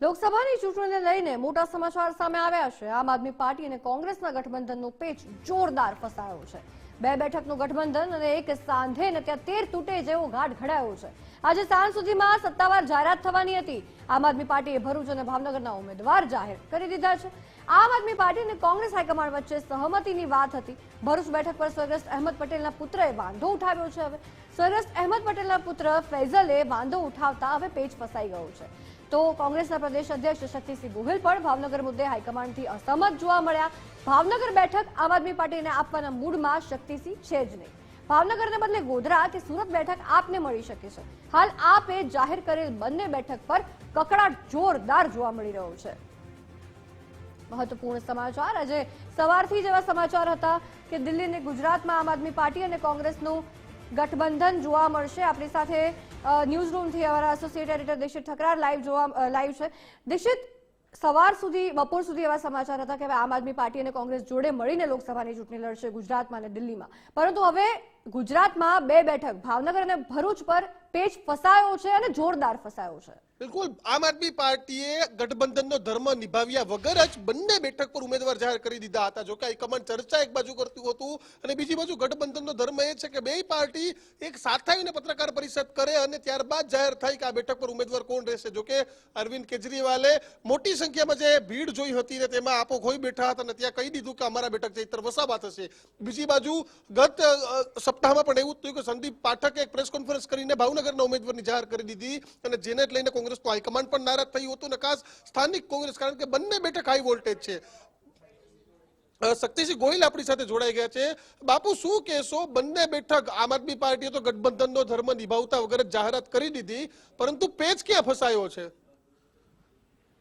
લોકસભાની ચૂંટણીને લઈને મોટા સમાચાર સામે આવ્યા છે. આમ આદમી પાર્ટી અને કોંગ્રેસના ગઠબંધનનો પેચ જોરદાર ફસાયો છે. બે બેઠકનું ગઠબંધન અને એક સાંધે ને ત્યાં તેર તૂટે જેવો ઘાટ ઘડાયો છે. આજે સાંજ સુધીમાં સત્તાવાર જાહેરાત થવાની હતી. આમ આદમી પાર્ટીએ ભરૂચ અને ભાવનગરના ઉમેદવાર જાહેર કરી દીધા છે. આમ આદમી પાર્ટી અને કોંગ્રેસ હાઈકમાન્ડ વચ્ચે સહમતિની વાત હતી. ભરૂચ બેઠક પર સ્વર્ગસ્થ અહેમદ પટેલના પુત્રએ વાંધો ઉઠાવ્યો છે. હવે સ્વર્ગસ્થ અહેમદ પટેલના પુત્ર ફૈઝલે વાંધો ઉઠાવતા હવે પેચ ફસાઈ ગયો છે. તો કોંગ્રેસના પ્રદેશ અધ્યક્ષ શક્તિસિંહ ગોહિલ પણ ભાવનગર મુદ્દે હાઈકમાન્ડથી અસહમત જોવા મળ્યા. ભાવનગર બેઠક આમ આદમી પાર્ટીને આપવાના મૂડમાં શક્તિસિંહ છે જ નહીં. ભાવનગરને બદલે ગોધરા કે સુરત બેઠક આપને મળી શકે છે. હાલ આપે જાહેર કરેલ બંને બેઠક પર કકડાટ જોરદાર જોવા મળી રહ્યો છે. મહત્વપૂર્ણ સમાચાર. આજે સવારથી જ એવા સમાચાર હતા કે દિલ્હી અને ગુજરાતમાં આમ આદમી પાર્ટી અને કોંગ્રેસનું ગઠબંધન જોવા મળશે. આપણી સાથે ન્યૂઝ રૂમથી અમારા associate editor Dishit Thakrar live જોવા લાઈવ છે. દિશિત સવાર સુધી, બપોર સુધી એવા સમાચાર હતા કે આમ આદમી પાર્ટી અને કોંગ્રેસ જોડે મળીને લોકસભાની ચૂંટણી લડશે ગુજરાતમાં અને દિલ્હીમાં. પરંતુ હવે ગુજરાતમાં બે બેઠક, ભાવનગર અને ભરૂચ પર પેચ ફસાયો છે અને જોરદાર ફસાયો છે. બિલકુલ. આમ આદમી પાર્ટીએ ગઠબંધનનો ધર્મ નિભાવ્યા વગર જ બંને બેઠક પર ઉમેદવાર જાહેર કરી દીધા હતા. જો કે હાઈકમાન્ડ ચર્ચા એક બાજુ કરતું હતું અને બીજી બાજુ ગઠબંધનનો ધર્મ એ છે કે બે પાર્ટી એક સાથે આવીને પત્રકાર પરિષદ કરે અને ત્યારબાદ જાહેર થાય કે આ બેઠક પર ઉમેદવાર કોણ રહેશે. જો કે અરવિંદ કેજરીવાલે મોટી સંખ્યામાં જે ભીડ જોઈ હતી ને તેમાં આપો ખોઈ બેઠા હતા અને ત્યાં કહી દીધું કે અમારા બેઠક ચૈતર વસાવા થશે. બીજી બાજુ ગત સપ્તાહમાં પણ એવું થયું કે સંદીપ પાઠકે એક પ્રેસ કોન્ફરન્સ કરીને ભાવનગરના ઉમેદવારની જાહેર કરી દીધી અને જેને લઈને કોંગ્રેસનું હાઈકમાન્ડ પણ નારાજ થયું હતું અને ખાસ સ્થાનિક કોંગ્રેસ, કારણ કે બંને બેઠક હાઈ વોલ્ટેજ છે. શક્તિસિંહ ગોહિલ આપણી સાથે જોડાઈ ગયા છે. બાપુ, શું કહેશો? બંને બેઠક આમ આદમી પાર્ટીએ તો ગઠબંધનનો ધર્મ નિભાવતા વગર જાહેરાત કરી દીધી, પરંતુ પેચ ક્યાં ફસાયો છે?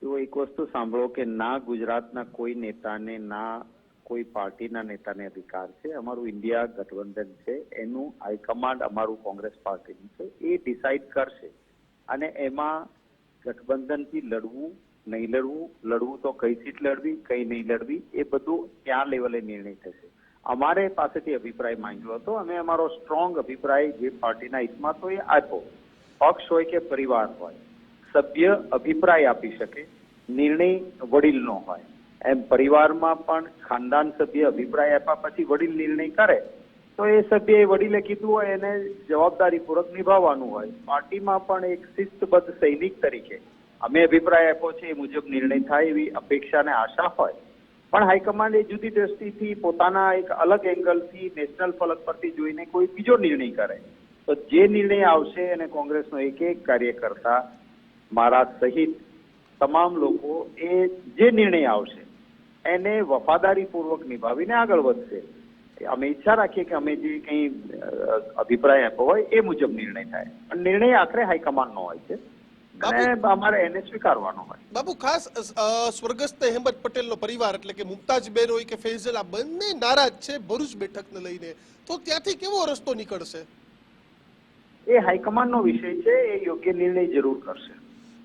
તો એક વસ્તુ સાંભળો કે ના ગુજરાતના કોઈ નેતાને, ના કોઈ પાર્ટીના નેતાને અધિકાર છે. અમારું ઇન્ડિયા ગઠબંધન છે. એનું હાઈકમાન્ડ અમારું કોંગ્રેસ પાર્ટીનું છે. એ ડિસાઇડ કરશે. અને એમાં ગઠબંધનથી લડવું, નહીં લડવું લડવું તો કઈ સીટ લડવી, કઈ નહીં લડવી, એ બધું ત્યાં લેવલે નિર્ણય થશે. અમારે પાસેથી અભિપ્રાય માંગ્યો હતો, અમે અમારો સ્ટ્રોંગ અભિપ્રાય જે પાર્ટીના હિતમાં તો એ આપ્યો. પક્ષ હોય કે પરિવાર હોય, સભ્ય અભિપ્રાય આપી શકે, નિર્ણય વડીલનો હોય. એમ પરિવારમાં પણ ખાનદાન સભ્ય અભિપ્રાય આપ્યા પછી વડીલ નિર્ણય કરે તો એ સભ્યએ વડીલે કીધું હોય એને જવાબદારીપૂર્વક નિભાવવાનું હોય. પાર્ટીમાં પણ એક શિસ્તબદ્ધ સૈનિક તરીકે અમે અભિપ્રાય આપ્યો છે, એ મુજબ નિર્ણય થાય એવી અપેક્ષા અને આશા હોય. પણ હાઈકમાન્ડ એ જુદી દ્રષ્ટિથી પોતાના એક અલગ એંગલથી નેશનલ ફલક પરથી જોઈને કોઈ બીજો નિર્ણય કરે. તો જે નિર્ણય આવશે અને કોંગ્રેસનો એક એક કાર્યકર્તા મારા સહિત તમામ લોકો એ જે નિર્ણય આવશે એને વફાદારીપૂર્વક નિભાવીને આગળ વધશે. અમે ઈચ્છા રાખીએ કે અમે જે કંઈ અભિપ્રાય આપ્યો હોય એ મુજબ નિર્ણય થાય. પણ નિર્ણય આખરે હાઈકમાન્ડનો હોય છે. અમારે એને સ્વીકારવાનો હોય. બાબુ ખાસ સ્વર્ગસ્થ અહેમદ પટેલનો પરિવાર એટલે કે મુમતાજબેન હોય કે ફૈઝલ આ બંને નારાજ છે ભરૂચ બેઠકને લઈને. તો ત્યાંથી કેવો રસ્તો નીકળશે? એ હાઈકમાન્ડનો વિષય છે એ યોગ્ય નિર્ણય જરૂર કરશે.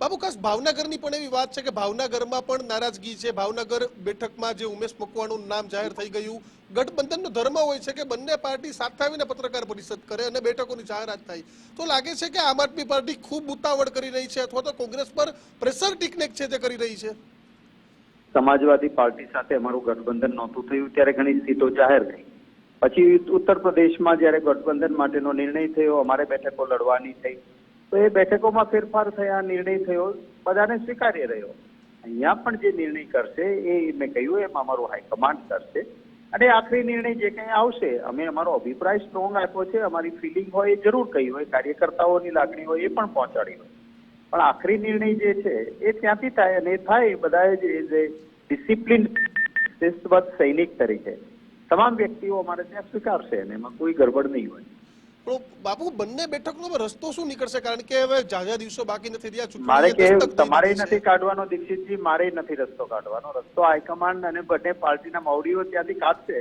બાબુ, ખાસ ભાવનગરની પણ એવી વાત છે કે ભાવનગરમાં પણ નારાજગી છે. ભાવનગર બેઠકમાં જે ઉમેશ મકવાણું નામ જાહેર થઈ ગયું, ગઠબંધનનો ધર્મ હોય છે કે બંને પાર્ટી સાથે આવીને પત્રકાર પરિષદ કરે અને બેઠકોની જાહેરાત થાય. તો લાગે છે કે આમ આદમી પાર્ટી ખૂબ ઉતાવળ કરી રહી છે અથવા તો કોંગ્રેસ પર પ્રેશર ટીકનેક છે તે કરી રહી છે? સમાજવાદી પાર્ટી સાથે અમારું ગઠબંધન નહોતું થયું ત્યારે ઘણી સીટો જાહેર થઈ. પછી ઉત્તર પ્રદેશમાં જ્યારે ગઠબંધન માટેનો નિર્ણય થયો, અમારે બેઠકો લડવાની થઈ. તો એ બેઠકોમાં ફેરફાર થયા, નિર્ણય થયો, બધાને સ્વીકાર્ય રહ્યો. અહીંયા પણ જે નિર્ણય કરશે એ મેં કહ્યું, એમ અમારું હાઈકમાન્ડ કરશે. અને આખરી નિર્ણય જે કંઈ આવશે, અમે અમારો અભિપ્રાય સ્ટ્રોંગ આપ્યો છે, અમારી ફિલિંગ હોય એ જરૂર કહી હોય, કાર્યકર્તાઓની લાગણી હોય એ પણ પહોંચાડી હોય. પણ આખરી નિર્ણય જે છે, એ ત્યાંથી થાય અને એ થાય બધાએ જે એ ડિસિપ્લિન શિસ્તબદ્ધ સૈનિક તરીકે. તમામ વ્યક્તિઓ અમારે ત્યાં સ્વીકારશે અને એમાં કોઈ ગરબડ નહીં હોય. બાપુ બંને બેઠકનો નો રસ્તો શું નીકળશે? કારણ કે હવે ઝાઝા દિવસો બાકી નથી રહ્યા મારે કે તમારે નથી કાઢવાનો દીક્ષિતજી મારે નથી રસ્તો કાઢવાનો. રસ્તો હાઈકમાન્ડ અને બંને પાર્ટીના માવડીઓ ત્યાંથી કાઢશે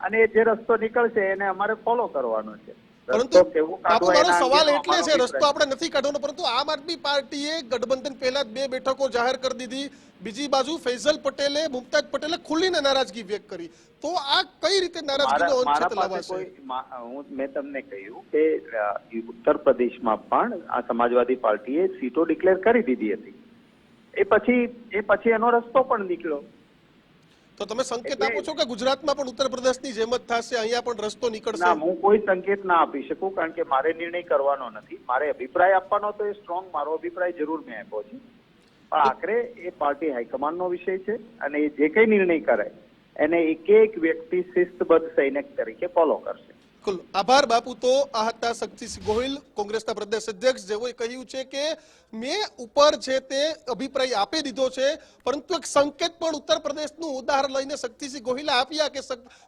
અને જે રસ્તો નીકળશે એને અમારે ફોલો કરવાનો છે. પરંતુ બાપુ મારો સવાલ એટલે છે રસ્તો આપણે નથી કાઢવાનો પરંતુ આમ આદમી પાર્ટીએ ગઠબંધન પહેલા બે બેઠકો જાહેર કરી દીધી. બીજી બાજુ ફૈઝલ પટેલે મુમતાજ પટેલે ખુલીને નારાજગી વ્યક્ત કરી. તો આ કઈ રીતે નારાજગીનો અંત લાવશે? હું મેં તમને કહ્યું કે ઉત્તર પ્રદેશમાં પણ આ સમાજવાદી પાર્ટીએ સીટો ડિક્લેર કરી દીધી હતી. એ પછી એ પછી એનો રસ્તો પણ નીકળ્યો. તો તમે સંકેત આપો છો કે ગુજરાતમાં પણ ઉત્તર પ્રદેશની જેમ જ થશે? અહીંયા પણ રસ્તો નીકળશે? ના હું કોઈ સંકેત ના આપી શકું કારણ કે મારે નિર્ણય કરવાનો નથી. મારે અભિપ્રાય આપવાનો તો એ સ્ટ્રોંગ મારો અભિપ્રાય જરૂર મેં આપ્યો છે. પણ આખરે એ પાર્ટી હાઈકમાન્ડનો વિષય છે અને એ જે કઈ નિર્ણય કરે એને એક એક વ્યક્તિ શિસ્તબદ્ધ સૈનિક તરીકે ફોલો કરશે. આભાર બાપુ. તો આ હતા શક્તિસિંહ ગોહિલ, કોંગ્રેસના પ્રદેશ અધ્યક્ષ. જેઓએ કહ્યું છે કે મેં ઉપર છે તે અભિપ્રાય આપી દીધો છે, પરંતુ એક સંકેત પણ ઉત્તર પ્રદેશનું ઉદાહરણ લઈને શક્તિસિંહ ગોહિલે આપ્યા કે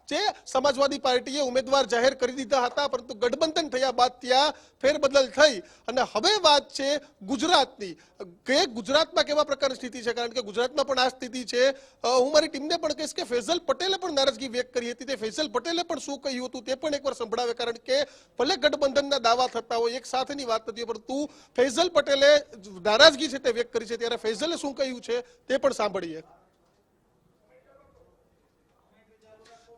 જે સમાજવાદી પાર્ટીએ ઉમેદવાર જાહેર કરી દીધા હતા, પરંતુ ગઠબંધન થયા બાદ ત્યાં ફેરબદલ થઈ. અને હવે વાત છે ગુજરાતની. કે ગુજરાતમાં કેવા પ્રકારની સ્થિતિ છે? કારણ કે ગુજરાતમાં પણ આ સ્થિતિ છે. હું મારી ટીમને પણ કહીશ કે ફેઝલ પટેલે પણ નારાજગી વ્યક્ત કરી હતી. તે ફેઝલ પટેલે પણ શું કહ્યું હતું તે પણ એકવાર સંભળાવે કારણ કે ભલે ગઠબંધનના દાવા થતા હોય, એક સાથેની વાત નથી, પરંતુ ફૈઝલ પટેલે નારાજગી છે તે વ્યક્ત કરી છે. ત્યારે ફૈઝલે શું કહ્યું છે તે પણ સાંભળીએ.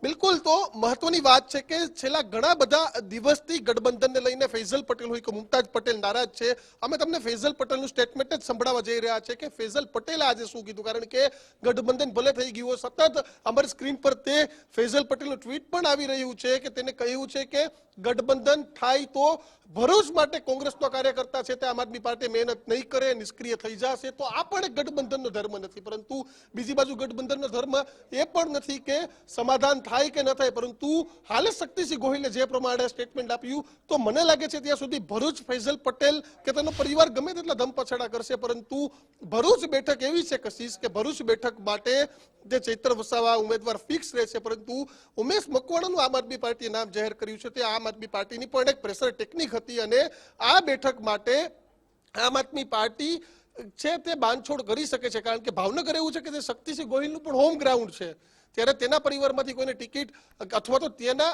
બિલકુલ, તો મહત્વની વાત છે કે છેલ્લા ઘણા બધા દિવસથી ગઠબંધનને લઈને ફૈઝલ પટેલ હોય કે મુમતાજ પટેલ નારાજ છે. અમે તમને ફૈઝલ પટેલનું સ્ટેટમેન્ટ જ સંભળાવવા જઈ રહ્યા છે કે ફૈઝલ પટેલે આજે શું કીધું? કારણ કે ગઠબંધન ભલે થઈ ગયું સતત અમારી સ્ક્રીન પર તે ફૈઝલ પટેલનું ટ્વીટ પણ આવી રહ્યું છે કે તેને કહ્યું છે કે ગઠબંધન થાય તો ભરૂચ માટે કોંગ્રેસનો કાર્યકર્તા છે તે આમ આદમી પાર્ટી મહેનત નહીં કરે, નિષ્ક્રિય થઈ જશે, તો આ પણ ગઠબંધનનો ધર્મ નથી. પરંતુ બીજી બાજુ ગઠબંધનનો ધર્મ એ પણ નથી કે સમાધાન થાય કે ન થાય. પરંતુ હાલે શક્તિસિંહ ગોહિલે જે પ્રમાણે સ્ટેટમેન્ટ આપ્યું, તો મને લાગે છે ત્યાં સુધી ભરૂચ ફૈઝલ પટેલ કે તેનો પરિવાર ગમે તેટલા ધમપછાડા કરશે. પરંતુ ભરૂચ બેઠક એવી છે કશીશ કે ભરૂચ બેઠક માટે જે ચૈત્ર વસાવા ઉમેદવાર ફિક્સ રહેશે. પરંતુ ઉમેશ મકવાણાનું આમ આદમી પાર્ટીએ નામ જાહેર કર્યું છે તે આમ આમ આદમી પાર્ટીની પણ એક પ્રેશર ટેકનિક હતી અને આ બેઠક માટે આમ આદમી પાર્ટી છે તે બાંધછોડ કરી શકે છે. કારણ કે ભાવનગર એવું છે કે તે શક્તિસિંહ ગોહિલનું પણ હોમ ગ્રાઉન્ડ છે. ત્યારે તેના પરિવારમાંથી કોઈને ટિકિટ અથવા તો તેના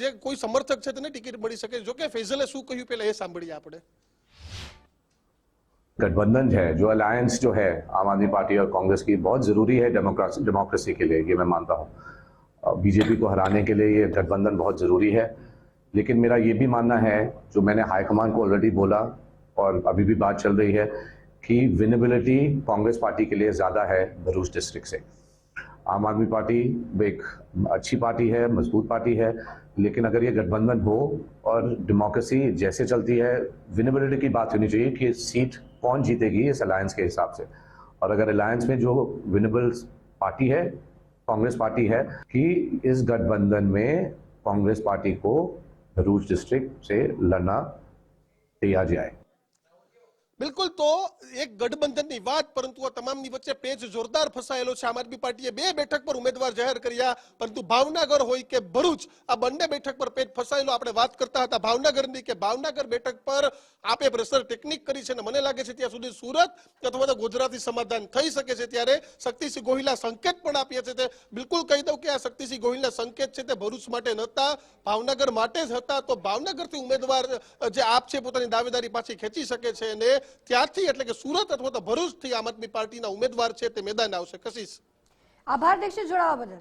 જે કોઈ સમર્થક છે તેને ટિકિટ મળી શકે. જોકે ફેઝલે શું કહ્યું પહેલા એ સાંભળીએ આપણે. गठबंधन है जो अलायंस जो है आम आदमी पार्टी और कांग्रेस की बहुत ज़रूरी है डेमोक्रेसी के लिए ये मैं मानता हूँ बीजेपी को हराने के लिए ये गठबंधन बहुत ज़रूरी है लेकिन मेरा ये भी मानना है, जो मैंने हाईकमान को ऑलरेडी बोला और अभी भी बात चल रही है, कि विनेबिलिटी कांग्रेस पार्टी के लिए ज़्यादा है भरूच डिस्ट्रिक्ट से। आम आदमी पार्टी एक अच्छी पार्टी है, मज़बूत पार्टी है, लेकिन अगर ये गठबंधन हो और डेमोक्रेसी जैसे चलती है विनेबिलिटी की बात होनी चाहिए कि सीट कौन जीतेगी इस अलायंस के हिसाब से। और अगर अलायंस में जो विनेबल पार्टी है, कांग्रेस पार्टी है, कि इस गठबंधन में कांग्रेस पार्टी को भरूच डिस्ट्रिक्ट से लड़ना दिया जाए બિલકુલ, તો એક ગઠબંધનની વાત, પરંતુ આ તમામની વચ્ચે પેજ જોરદાર ફસાયેલો છે. આમ આદમી પાર્ટીએ બે બેઠક પર ઉમેદવાર જાહેર કર્યા, પરંતુ ભાવનગર હોય કે ભરૂચ, આ બંને બેઠક પર પેજ ફસાયેલો આપણે વાત કરતા હતા ભાવનગરની કે ભાવનગર બેઠક પર આપે પ્રેશર ટેકનિક કરી છે અને મને લાગે છે ત્યાં સુધી સુરત અથવા તો ગુજરાતી સમાધાન થઈ શકે છે. ત્યારે શક્તિસિંહ ગોહિલા સંકેત પણ આપ્યા છે તે. બિલકુલ કહી દઉં કે આ શક્તિસિંહ ગોહિલના સંકેત છે તે ભરૂચ માટે નહોતા, ભાવનગર માટે જ હતા. તો ભાવનગરથી ઉમેદવાર જે આપ છે પોતાની દાવેદારી પાછી ખેંચી શકે છે અને ત્યાંથી એટલે કે સુરત અથવા તો ભરૂચથી આમ આદમી પાર્ટીના ઉમેદવાર છે તે મેદાન આવશે. કશીશ આભાર, દીક્ષિત જોડાવા બદલ.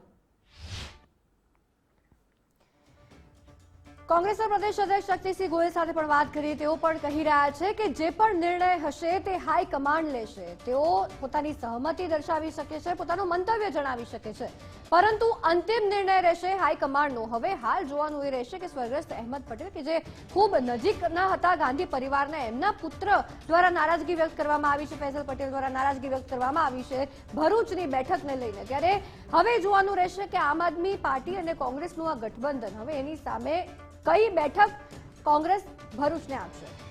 કોંગ્રેસના પ્રદેશ અધ્યક્ષ શક્તિસિંહ ગોયલ સાથે પણ વાત કરી. તેઓ પણ કહી રહ્યા છે કે જે પણ નિર્ણય હશે તે હાઈકમાન્ડ લેશે. તેઓ પોતાની સહમતિ દર્શાવી શકે છે, પોતાનું મંતવ્ય જણાવી શકે છે. પરંતુ અંતિમ નિર્ણય રહેશે હાઈકમાન્ડનો હવે હાલ જોવાનું એ રહેશે કે સ્વર્ગસ્થ અહેમદ પટેલ, કે જે ખૂબ નજીકના હતા ગાંધી પરિવારના, એમના પુત્ર દ્વારા નારાજગી વ્યક્ત કરવામાં આવી છે ફૈસલ પટેલ દ્વારા નારાજગી વ્યક્ત કરવામાં આવી છે, ભરૂચની બેઠકને લઈને. ત્યારે હવે જોવાનું રહેશે કે આમ આદમી પાર્ટી અને કોંગ્રેસનું આ ગઠબંધન. હવે એની સામે કઈ બેઠક કોંગ્રેસ ભરૂચને આપશે?